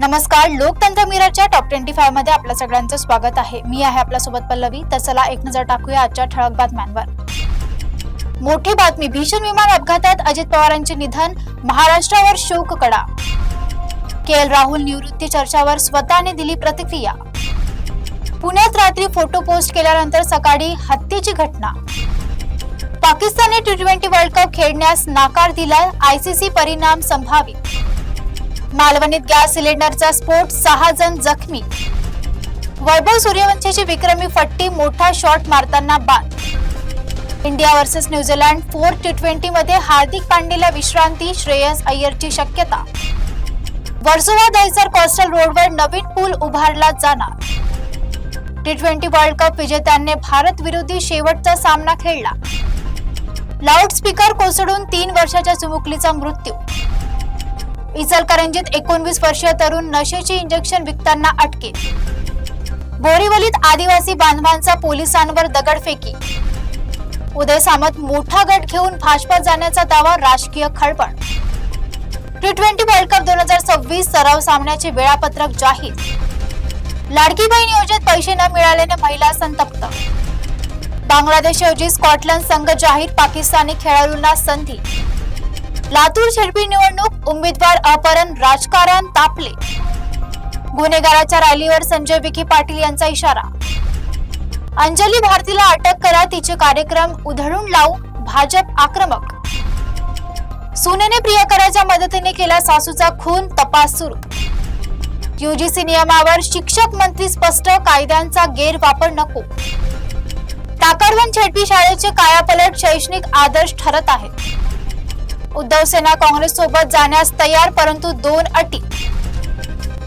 नमस्कार लोकतंत्र मिररच्या top twenty फायमध्ये आपल्या सगळ्यांचं स्वागत आहे. मी आहे आपल्यासोबत पल्लवी. तर चला एक नजर टाकूया आजच्या ठळक बातम्यांवर. मोठी बातमी भीषण विमान अपघातात अजित पवारांचे निधन महाराष्ट्रावर शोककडा के एल राहुल निवृत्ती चर्चावर स्वतःने दिली प्रतिक्रिया. पुण्यात रात्री फोटो पोस्ट केल्यानंतर सकाळी हत्येची घटना. पाकिस्तानने टी ट्वेंटी वर्ल्ड कप खेळण्यास नाकार दिला आयसीसी परिणाम संभावित. मालवणीत गॅस सिलेंडरचा स्फोट सहा जण जखमी. वैभव सूर्यवंशीची विक्रमी फट्टी मोठा शॉट मारताना बाद India versus New Zealand four T twenty मध्ये हार्दिक पांडेला विश्रांती श्रेयस अय्यरची शक्यता. वर्सोवा दहिसर कोस्टल रोडवर नवीन पूल उभारला जाणार. टी ट्वेंटी वर्ल्ड कप विजेत्यांनी भारत विरोधी शेवटचा सामना खेळला. लाऊडस्पीकर कोसळून तीन वर्षाच्या चिमुकलीचा मृत्यू. इचलकरंजीत एकोणवीस वर्षीय तरुण नशेचे इंजेक्शन विकताना अटकेत बोरीवलीत आदिवासी बांधवांचा पोलिसांवर दगडफेकी. उदय सामंत मोठा गट घेऊन भाजपात जाण्याचा दावा राजकीय खळबळ. टी ट्वेंटी वर्ल्ड कप दोन हजार सव्वीस सराव सामन्याचे वेळापत्रक जाहीर. लाडकीबाई नियोजित पैसे न मिळाल्याने महिला संतप्त. बांगलादेशऐवजी स्कॉटलंड संघ जाहीर पाकिस्तानी खेळाडूंना संधी. लातूर झेडपी निवडणूक उमेदवार अपहरण राजकारण तापले. गुन्हेगाराच्या रॅलीवर संजय विखे पाटील यांचा इशारा. अंजली भारतीला अटक करा तिचे कार्यक्रम उधळून लावू भाजप आक्रमक. सुनेने प्रियकराच्या मदतीने केला सासूचा खून तपास सुरू. युजीसी नियमावर शिक्षक मंत्री स्पष्ट कायद्यांचा गैरवापर नको. टाकरवन छेडपी शाळेचे कायापलट शैक्षणिक आदर्श ठरत आहेत. उद्धव सेना काँग्रेस सोबत जाण्यास तयार परंतु दोन अटी.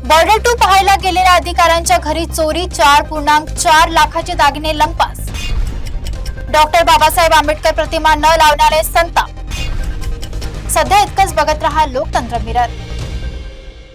बॉर्डर टू पाहायला गेलेल्या अधिकाऱ्यांच्या घरी चोरी चार पूर्णांक चार लाखाचे दागिने लंपास डॉक्टर बाबासाहेब आंबेडकर प्रतिमा न लावणारे संताप. सध्या इतकंच बघत रहा लोकतंत्र मिरर.